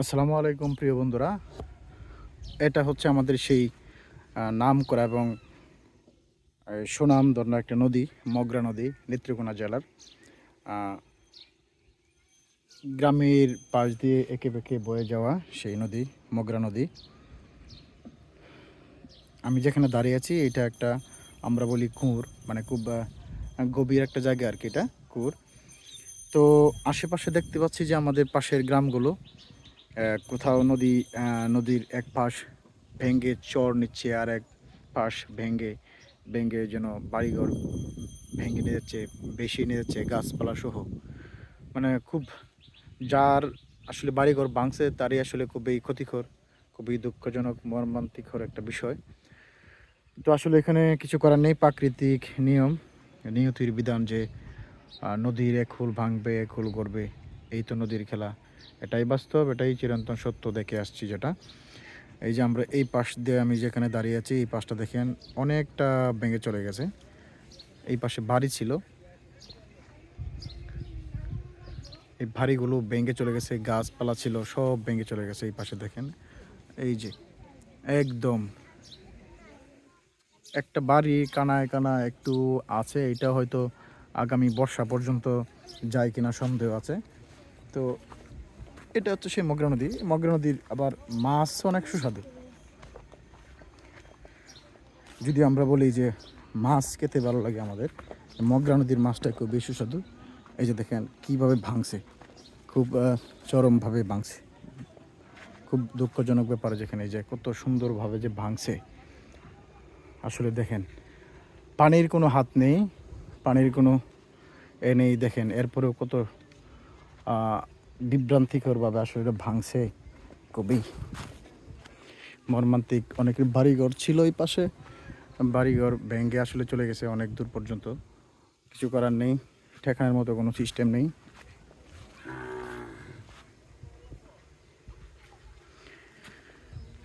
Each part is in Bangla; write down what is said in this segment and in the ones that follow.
আসসালামু আলাইকুম প্রিয় বন্ধুরা। এটা হচ্ছে আমাদের সেই নাম করা এবং সুনাম ধন্য একটা নদী, মগরা নদী, নেত্রকোনা জেলার। গ্রামের পাশ দিয়ে এঁকে বেঁকে বয়ে যাওয়া সেই নদী, মগরা নদী। আমি যেখানে দাঁড়িয়ে আছি, এটা একটা আমরা বলি কুঁর মানে খুব গভীর একটা জায়গা আর কি এটা কুঁর তো আশেপাশে দেখতে পাচ্ছি যে আমাদের পাশের গ্রামগুলো কোথাও নদী নদীর এক পাশ ভেঙ্গে চর নিচ্ছে আর এক পাশ ভেঙ্গে ভেঙ্গে যেন বাড়িঘর ভেঙে নিয়ে যাচ্ছে, বেশি নিয়ে যাচ্ছে গাছপালা সহ। মানে খুব যার আসলে বাড়িঘর ভাঙছে তারই আসলে খুবই ক্ষতিকর, খুবই দুঃখজনক, মর্মান্তিকর একটা বিষয়। তো আসলে এখানে কিছু করার নেই, প্রাকৃতিক নিয়ম, নিয়তির বিধান যে নদীর এক হুল ভাঙবে, এক হুল গড়বে, এই তো নদীর খেলা। এটাই বাস্তব, এটাই চিরন্তন সত্য দেখে আসছি যেটা। এই যে আমরা এই পাশ দিয়ে আমি যেখানে দাঁড়িয়ে আছি, এই পাশটা দেখেন অনেকটা ভেঙে চলে গেছে। এই পাশে বাড়ি ছিল। এই ভারিগুলো ভেঙে চলে গেছে, গাছপালা ছিল, সব ভেঙে চলে গেছে এই পাশে দেখেন। এই যে একদম একটা বাড়ি কানায় কানা একটু আছে, এটা হয়তো আগামী বর্ষা পর্যন্ত যায় কিনা সন্দেহ আছে। তো এটা হচ্ছে সেই মগরা নদী। মগরা নদীর আবার মাছ অনেক সুস্বাদু। যদি আমরা বলি যে মাছ খেতে ভালো লাগে আমাদের, মগরা নদীর মাছটা খুব বেশি সুস্বাদু। এই যে দেখেন কীভাবে ভাঙছে, খুব চরমভাবে ভাঙছে। খুব দুঃখজনক ব্যাপার যেখানে যে কত সুন্দরভাবে যে ভাঙছে। আসলে দেখেন, পানির কোনো হাত নেই, পানির কোনো এ নেই দেখেন। এরপরেও কত বিভ্রান্তিকরভাবে আসলে এটা ভাঙছে কবি। মর্মান্তিক অনেকের বাড়িঘর ছিল এই পাশে। বাড়িঘর ভেঙে আসলে চলে গেছে অনেক দূর পর্যন্ত। কিছু করার নেই, ঠেকানোর মতো কোনো সিস্টেম নেই।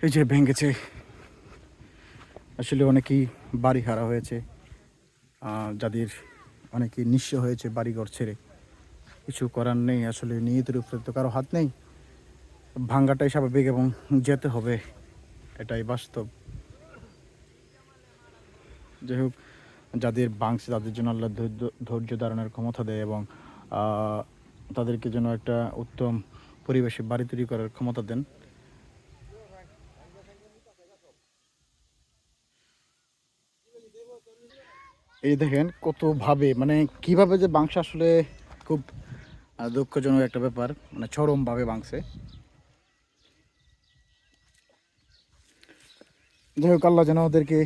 এই যে ভেঙেছে, আসলে অনেকেই বাড়ি হারা হয়েছে যাদের অনেকেই নিঃস্ব হয়েছে বাড়িঘর ছেড়ে। কিছু করার নেই, আসলে নিয়তের উপরে তো কারও হাত নেই। ভাঙ্গাটাই স্বাভাবিক এবং যেতে হবে, এটাই বাস্তব। যাই হোক, যাদের বাংছে তাদের জন্য আল্লাহ ধৈর্য ধারণের ক্ষমতা দেয় এবং তাদেরকে যেন একটা উত্তম পরিবেশে বাড়ি তৈরি করার ক্ষমতা দেন। এই দেখেন কতভাবে মানে কীভাবে যে বাংশ আসলে খুব আহ, দুঃখজনক একটা ব্যাপার মানে চরমভাবে ভাঙছে। যাই হোক আল্লাহ যেন ওদেরকে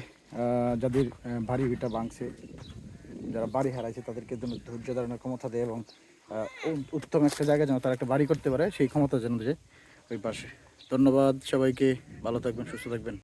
যাদের বাড়ি ভিটা ভাঙছে যারা বাড়ি হারাইছে তাদেরকে যেন ধৈর্য ধারণের ক্ষমতা দেয় এবং উত্তম একটা জায়গায় যেন তারা একটা বাড়ি করতে পারে সেই ক্ষমতা যেন দেয় ওই পাশে। ধন্যবাদ সবাইকে ভালো থাকবেন সুস্থ থাকবেন।